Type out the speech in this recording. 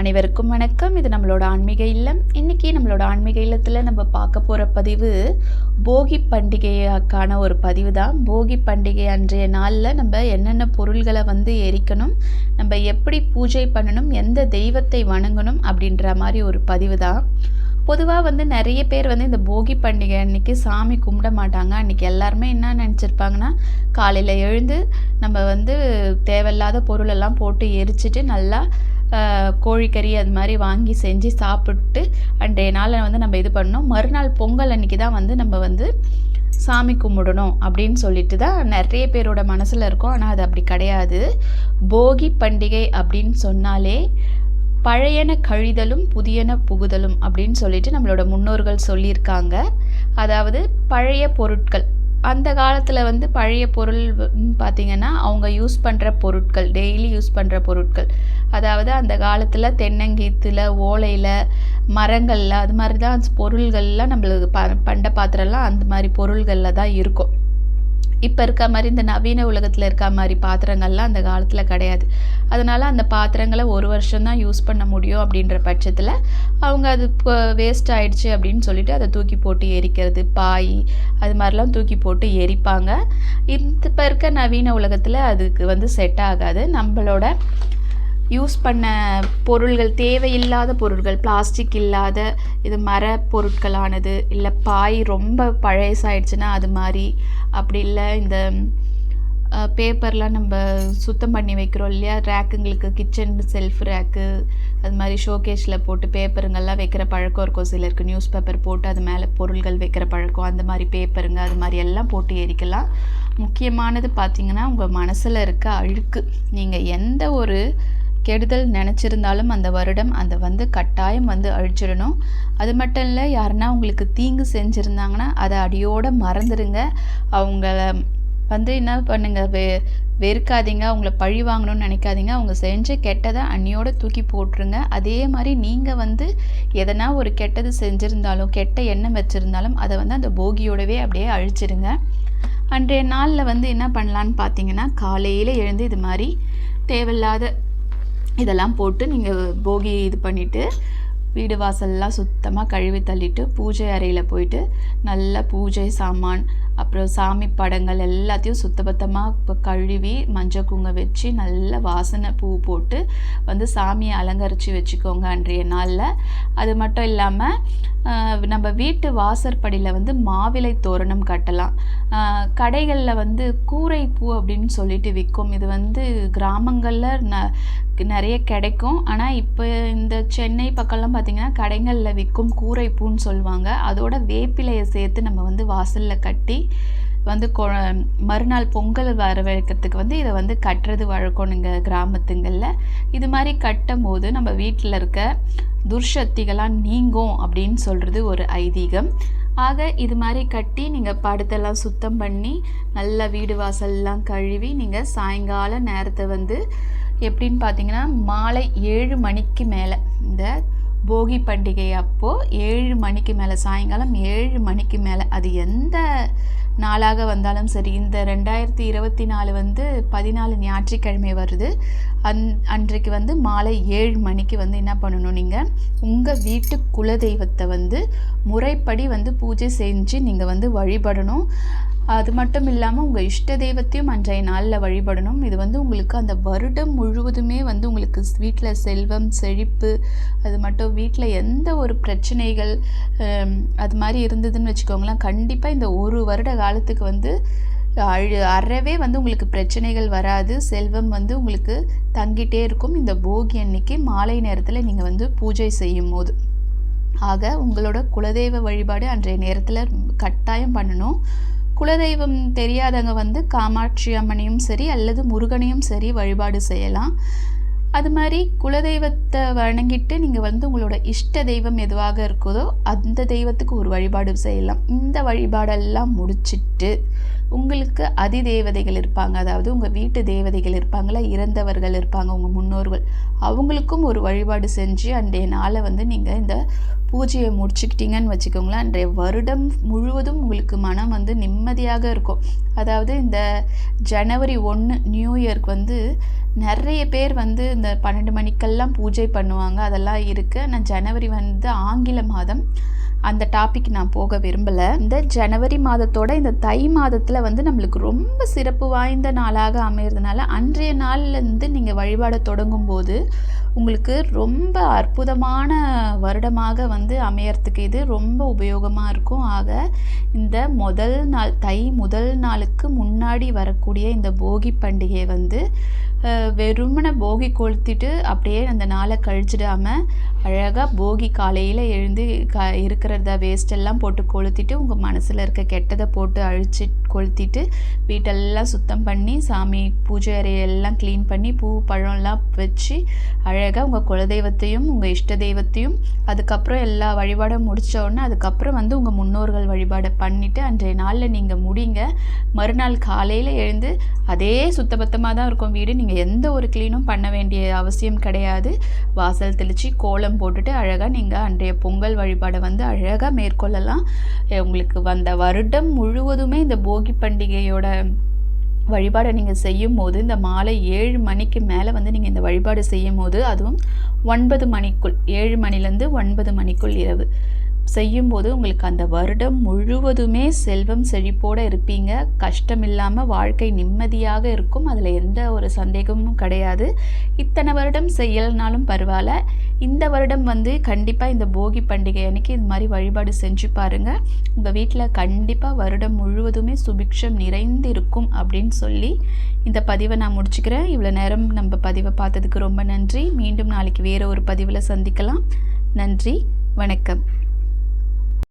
அனைவருக்கும் வணக்கம். இது நம்மளோட ஆன்மீக இல்லம். இன்னைக்கு நம்மளோட ஆன்மீக இல்லத்தில் நம்ம பார்க்க போகிற பதிவு போகி பண்டிகைக்கான ஒரு பதிவு தான். போகி பண்டிகை அன்றைய நாளில் நம்ம என்னென்ன பொருள்களை வந்து எரிக்கணும் நம்ம எப்படி பூஜை பண்ணணும் எந்த தெய்வத்தை வணங்கணும் அப்படின்ற மாதிரி ஒரு பதிவு தான். பொதுவாக வந்து நிறைய பேர் வந்து இந்த போகி பண்டிகை அன்னைக்கு சாமி கும்பிட மாட்டாங்க. அன்றைக்கி எல்லாருமே என்ன நினச்சிருப்பாங்கன்னா காலையில் எழுந்து நம்ம வந்து தேவையில்லாத பொருளெல்லாம் போட்டு எரிச்சிட்டு நல்லா கோழிக்கறி அது மாதிரி வாங்கி செஞ்சு சாப்பிட்டு அன்றைய நாளில் வந்து நம்ம இது பண்ணோம். மறுநாள் பொங்கல் அன்னைக்கு தான் வந்து நம்ம வந்து சாமி கும்பிடணும் அப்படின்னு சொல்லிட்டு தான் நிறைய பேரோட மனசில் இருக்கும். ஆனால் அது அப்படி கிடையாது. போகி பண்டிகை அப்படின்னு சொன்னாலே பழையன கழிதலும் புதியன புகுதலும் அப்படின்னு சொல்லிட்டு நம்மளோட முன்னோர்கள் சொல்லியிருக்காங்க. அதாவது பழைய பொருட்கள் அந்த காலத்தில் வந்து பழைய பொருள் பார்த்திங்கன்னா அவங்க யூஸ் பண்ணுற பொருட்கள் டெய்லி யூஸ் பண்ணுற பொருட்கள். அதாவது அந்த காலத்தில் தென்னங்கீத்தில் ஓலையில் மரங்களில் அது மாதிரி தான் பொருள்கள்லாம் நம்மளுக்கு ப பண்ட பாத்திரம்லாம் அந்த மாதிரி பொருள்களில் தான் இருக்கும். இப்போ இருக்க மாதிரி இந்த நவீன உலகத்தில் இருக்க மாதிரி பாத்திரங்கள்லாம் அந்த காலத்தில் கிடையாது. அதனால் அந்த பாத்திரங்களை ஒரு வருஷம் தான் யூஸ் பண்ண முடியும் அப்படின்ற பட்சத்தில் அவங்க அது இப்போ வேஸ்ட் ஆயிடுச்சு அப்படின்னு சொல்லிட்டு அதை தூக்கி போட்டு எரிக்கிறது பாய் அது மாதிரிலாம் தூக்கி போட்டு எரிப்பாங்க. இப்போ இருக்க நவீன உலகத்தில் அதுக்கு வந்து செட் ஆகாது. நம்மளோட யூஸ் பண்ண பொருள்கள் தேவையில்லாத பொருட்கள் பிளாஸ்டிக் இல்லாத இது மர பொருட்களானது இல்லை பாய் ரொம்ப பழையசாயிடுச்சுன்னா அது மாதிரி. அப்படி இல்லை இந்த பேப்பர்லாம் நம்ம சுத்தம் பண்ணி வைக்கிறோம் இல்லையா? ரேக்குங்களுக்கு கிச்சன் செல்ஃப் ரேக்கு அது மாதிரி ஷோகேஸில் போட்டு பேப்பருங்கள்லாம் வைக்கிற பழக்கம் இருக்கும். சிலருக்கு நியூஸ் பேப்பர் போட்டு அது மேலே பொருள்கள் வைக்கிற பழக்கம் அந்த மாதிரி பேப்பருங்க அது மாதிரி எல்லாம் போட்டு எரிக்கலாம். முக்கியமானது பார்த்திங்கன்னா உங்கள் மனசில் இருக்க அழுக்கு. நீங்கள் எந்த ஒரு கெடுதல் நினச்சிருந்தாலும் அந்த வருடம் அந்த வந்து கட்டாயம் வந்து அழிச்சிடணும். அது மட்டும் இல்லை யாருன்னா உங்களுக்கு தீங்கு செஞ்சுருந்தாங்கன்னா அதை அடியோடு மறந்துடுங்க அவங்கள வந்து என்ன பண்ணுங்க? வெ வெறுக்காதீங்க. அவங்கள பழி வாங்கணும்னு நினைக்காதீங்க. அவங்க செஞ்ச கெட்டதை அன்னியோட தூக்கி போட்டுருங்க. அதே மாதிரி நீங்கள் வந்து எதனா ஒரு கெட்டது செஞ்சுருந்தாலும் கெட்ட எண்ணம் வச்சுருந்தாலும் அதை வந்து அந்த போகியோடவே அப்படியே அழிச்சிடுங்க அன்றைய நாளில் வந்து என்ன பண்ணலான்னு பார்த்தீங்கன்னா காலையில் எழுந்து இது மாதிரி தேவையில்லாத இதெல்லாம் போட்டு நீங்கள் போகி இது பண்ணிவிட்டு வீடு வாசல்லாம் சுத்தமாக கழுவி தள்ளிட்டு பூஜை அறையில் போயிட்டு நல்லா பூஜை சாமான் அப்புறம் சாமி படங்கள் எல்லாத்தையும் சுத்தபத்தமாக இப்போ கழுவி மஞ்சள் குங்க வச்சு நல்ல வாசனை பூ போட்டு வந்து சாமியை அலங்கரித்து வச்சுக்கோங்க அன்றைய நாளில். அது மட்டும் இல்லாமல் நம்ம வீட்டு வாசற்படியில் வந்து மாவிலை தோரணம் கட்டலாம். கடைகளில் வந்து கூரை பூ அப்படின்னு சொல்லிட்டு விற்கும் இது வந்து கிராமங்களில் ந நிறைய கிடைக்கும். ஆனால் இப்போ இந்த சென்னை பக்கம்லாம் பார்த்திங்கன்னா கடைகளில் விற்கும் கூரை பூன்னு சொல்லுவாங்க. அதோட வேப்பிலையை சேர்த்து நம்ம வந்து வாசலில் கட்டி வந்து கொ மறுநாள் பொங்கல் வரவேற்கிறதுக்கு வந்து இதை வந்து கட்டுறது வழக்கணுங்க கிராமத்துங்களில். இது மாதிரி கட்டும் போது நம்ம வீட்டில் இருக்க துர்சக்திகளாம் நீங்கும் அப்படின்னு சொல்கிறது ஒரு ஐதீகம். ஆக இது மாதிரி கட்டி நீங்கள் படுத்தெல்லாம் சுத்தம் பண்ணி நல்லா வீடு வாசல்லாம் கழுவி நீங்கள் சாயங்கால நேரத்தை வந்து எப்படின்னு பார்த்தீங்கன்னா மாலை ஏழு மணிக்கு மேலே இந்த போகி பண்டிகை அப்போது ஏழு மணிக்கு மேலே சாயங்காலம் ஏழு மணிக்கு மேலே அது எந்த நாளாக வந்தாலும் சரி இந்த ரெண்டாயிரத்தி இருபத்தி நாலு வந்து பதினாலு ஞாயிற்றுக்கிழமை வருது. அந் அன்றைக்கு வந்து மாலை ஏழு மணிக்கு வந்து என்ன பண்ணணும் நீங்கள் உங்கள் வீட்டு குலதெய்வத்தை வந்து முறைப்படி வந்து பூஜை செஞ்சு நீங்கள் வந்து வழிபடணும். அது மட்டும் இல்லாமல் உங்கள் இஷ்ட தெய்வத்தையும் அன்றைய நாளில் வழிபடணும். இது வந்து உங்களுக்கு அந்த வருடம் முழுவதுமே வந்து உங்களுக்கு வீட்டில் செல்வம் செழிப்பு அது மட்டும் வீட்டில் எந்த ஒரு பிரச்சனைகள் அது மாதிரி இருந்ததுன்னு வச்சுக்கோங்களேன் கண்டிப்பாக இந்த ஒரு வருட காலத்துக்கு வந்து அழு அறவே வந்து உங்களுக்கு பிரச்சனைகள் வராது. செல்வம் வந்து உங்களுக்கு தங்கிட்டே இருக்கும். இந்த போகி அன்னைக்கு மாலை நேரத்தில் நீங்கள் வந்து பூஜை செய்யும் போது. ஆக உங்களோட குலதெய்வ வழிபாடு அன்றைய நேரத்தில் கட்டாயம் பண்ணணும். குலதெய்வம் தெரியாதவங்க வந்து காமாட்சி அம்மனையும் சரி அல்லது முருகனையும் சரி வழிபாடு செய்யலாம். அது மாதிரி குலதெய்வத்தை வணங்கிட்டு நீங்கள் வந்து உங்களோட இஷ்ட தெய்வம் எதுவாக இருக்குதோ அந்த தெய்வத்துக்கு ஒரு வழிபாடு செய்யலாம். இந்த வழிபாடெல்லாம் முடிச்சிட்டு உங்களுக்கு அதி தேவதைகள் இருப்பாங்க. அதாவது உங்கள் வீட்டு தேவதைகள் இருப்பாங்களா? இறந்தவர்கள் இருப்பாங்க. உங்கள் முன்னோர்கள். அவங்களுக்கும் ஒரு வழிபாடு செஞ்சு அன்றைய நாளை வந்து நீங்கள் இந்த பூஜையை முடிச்சுக்கிட்டீங்கன்னு வச்சுக்கோங்களேன் அன்றைய வருடம் முழுவதும் உங்களுக்கு மனம் வந்து நிம்மதியாக இருக்கும். அதாவது இந்த ஜனவரி ஒன்று நியூ இயர்க்கு வந்து நிறைய பேர் வந்து இந்த பன்னெண்டு மணிக்கெல்லாம் பூஜை பண்ணுவாங்க. அதெல்லாம் இருக்குது ஆனால் ஜனவரி வந்து ஆங்கில மாதம். அந்த டாபிக் நான் போக விரும்பலை. இந்த ஜனவரி மாதத்தோட இந்த தை மாதத்தில் வந்து நம்மளுக்கு ரொம்ப சிறப்பு வாய்ந்த நாளாக அமைகிறதுனால அன்றைய நாள்லேருந்து நீங்கள் வழிபாட தொடங்கும் போது உங்களுக்கு ரொம்ப அற்புதமான வருடமாக வந்து அமையறதுக்கு இது ரொம்ப உபயோகமாக இருக்கும். ஆக இந்த முதல் நாள் தை முதல் நாளுக்கு முன்னாடி வரக்கூடிய இந்த போகி பண்டிகை வந்து வெறுமனை போகி கொளுத்திட்டு அப்படியே அந்த நாளை கழிச்சிடாமல் அழகாக போகி காலையில் எழுந்து க இருக்கிறத வேஸ்டெல்லாம் போட்டு கொளுத்திட்டு உங்கள் மனசில் இருக்க கெட்டதை போட்டு அழிச்சு கொளுத்திட்டு வீட்டெல்லாம் சுத்தம் பண்ணி சாமி பூஜை அறையெல்லாம் க்ளீன் பண்ணி பூ பழம்லாம் வச்சு அழ அழகாக உங்கள் குலதெய்வத்தையும் உங்கள் இஷ்ட தெய்வத்தையும் அதுக்கப்புறம் எல்லா வழிபாடும் முடித்தோடனே அதுக்கப்புறம் வந்து உங்கள் முன்னோர்கள் வழிபாடை பண்ணிவிட்டு அன்றைய நாளில் நீங்கள் முடிங்க. மறுநாள் காலையில் எழுந்து அதே சுத்தபத்தமாக தான் இருக்கும் வீடு. நீங்கள் எந்த ஒரு க்ளீனும் பண்ண வேண்டிய அவசியம் கிடையாது. வாசல் தெளித்து கோலம் போட்டுட்டு அழகாக நீங்கள் அன்றைய பொங்கல் வழிபாடை வந்து அழகாக மேற்கொள்ளலாம். உங்களுக்கு வந்த வருடம் முழுவதுமே இந்த போகி பண்டிகையோட வழிபாடை நீங்கள் செய்யும் போது இந்த மாலை ஏழு மணிக்கு மேலே வந்து நீங்கள் இந்த வழிபாடு செய்யும் போது அதுவும் ஒன்பது மணிக்குள் ஏழு மணிலேருந்து ஒன்பது மணிக்குள் இரவு. செய்யும்போது உங்களுக்கு அந்த வருடம் முழுவதுமே செல்வம் செழிப்போடு இருப்பீங்க. கஷ்டம் இல்லாமல் வாழ்க்கை நிம்மதியாக இருக்கும். அதில் எந்த ஒரு சந்தேகமும் கிடையாது. இத்தனை வருடம் செய்யலைனாலும் பரவாயில்ல. இந்த வருடம் வந்து கண்டிப்பாக இந்த போகி பண்டிகை அன்னைக்கு இந்த மாதிரி வழிபாடு செஞ்சு பாருங்கள் உங்கள் வீட்டில் கண்டிப்பாக வருடம் முழுவதுமே சுபிக்ஷம் நிறைந்து இருக்கும் அப்படின்னு சொல்லி இந்த பதிவை நான் முடிச்சுக்கிறேன். இவ்வளோ நேரம் நம்ம பதிவை பார்த்ததுக்கு ரொம்ப நன்றி. மீண்டும் நாளைக்கு வேறு ஒரு பதிவில் சந்திக்கலாம். நன்றி. வணக்கம்.